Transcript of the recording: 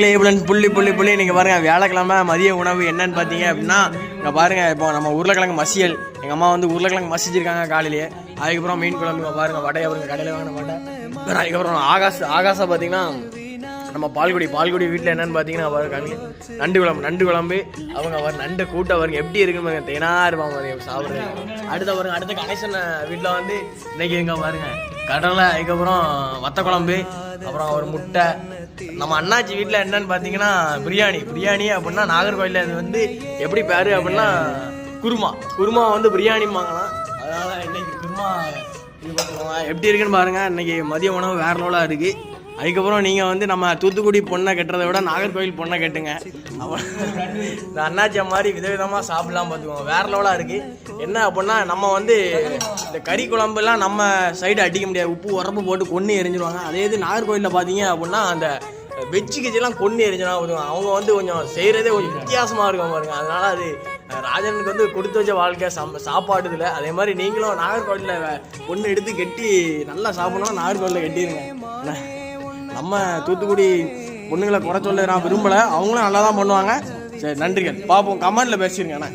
புள்ளி புள்ளி புள்ளி நீங்கள் பாருங்கள் வியாழக்கிழமை மதிய உணவு என்னன்னு பார்த்தீங்க அப்படின்னா இங்கே பாருங்கள் இப்போ நம்ம உருளைக்கிழங்கு மசியல். எங்கள் அம்மா வந்து உருளைக்கிழங்கு மசிச்சிருக்காங்க காலையிலேயே. அதுக்கப்புறம் மீன் குழம்பு பாருங்கள் வடை அவருங்க கடையில் வாங்கின வடை. அதுக்கப்புறம் ஆகாஷ் ஆகாஷா பார்த்தீங்கன்னா நம்ம பால்குடி பால்குடி வீட்டில் என்னன்னு பார்த்தீங்கன்னா பாருங்க நண்டு குழம்பு நண்டு குழம்பு. அவங்க அவர் நண்டு கூட்ட அவருங்க எப்படி இருக்குன்னு பாருங்க தேனா இருப்பாங்க பாருங்க சாப்பிட்றது அடுத்த பாருங்க அடுத்த கணேசன் வீட்டில் வந்து இன்னைக்கு எங்க பாருங்க கடலை அதுக்கப்புறம் வத்த குழம்பு அப்புறம் ஒரு முட்டை. நம்ம அண்ணாச்சி வீட்டில் என்னன்னு பார்த்தீங்கன்னா பிரியாணி. பிரியாணி அப்படின்னா நாகர்கோயிலில் அது வந்து எப்படி பேரு அப்படின்னா குருமா. குருமா வந்து பிரியாணி வாங்கலாம். அதனால் இன்னைக்கு குருமா இது எப்படி இருக்குன்னு பாருங்க. இன்னைக்கு மதிய உணவு வேற லெவலாக இருக்குது அதுக்கப்புறம் நீங்கள் வந்து நம்ம தூத்துக்குடி பொண்ணை கட்டுறதை விட நாகர்கோவில் பொண்ணை கட்டுங்க. இந்த அண்ணாச்சியா மாதிரி விதவிதமாக சாப்பிடலாம் பார்த்துக்கோங்க. வேற லெவலாக இருக்குது என்ன அப்படின்னா நம்ம வந்து இந்த கறி குழம்புலாம் நம்ம சைடு அடிக்க முடியாது. உப்பு உரப்பு போட்டு கொன்று எரிஞ்சிருவாங்க. அதே இது நாகர்கோவிலில் பார்த்தீங்க அப்படின்னா அந்த வெஜ்ஜு கிஜெல்லாம் கொண்டு எரிஞ்சினா அவங்க வந்து கொஞ்சம் செய்கிறதே கொஞ்சம் வித்தியாசமாக இருக்கும் பாருங்க. அதனால அது ராஜனுக்கு வந்து கொடுத்து வச்ச வாழ்க்கை சம் சாப்பாடு இதில் அதே மாதிரி நீங்களும் நாகர்கோவிலில் ஒன்று எடுத்து கட்டி நல்லா சாப்பிடணும் நாகர்கோவிலில் கட்டிடுங்க என்ன? நம்ம தூத்துக்குடி பொண்ணுங்களை குறை சொல்ல நான் விரும்பலை. அவங்களும் நல்லா தான் பண்ணுவாங்க. சரி நன்றிகள். பார்ப்போம் கமெண்ட்ல பேசிடுங்க அண்ணா.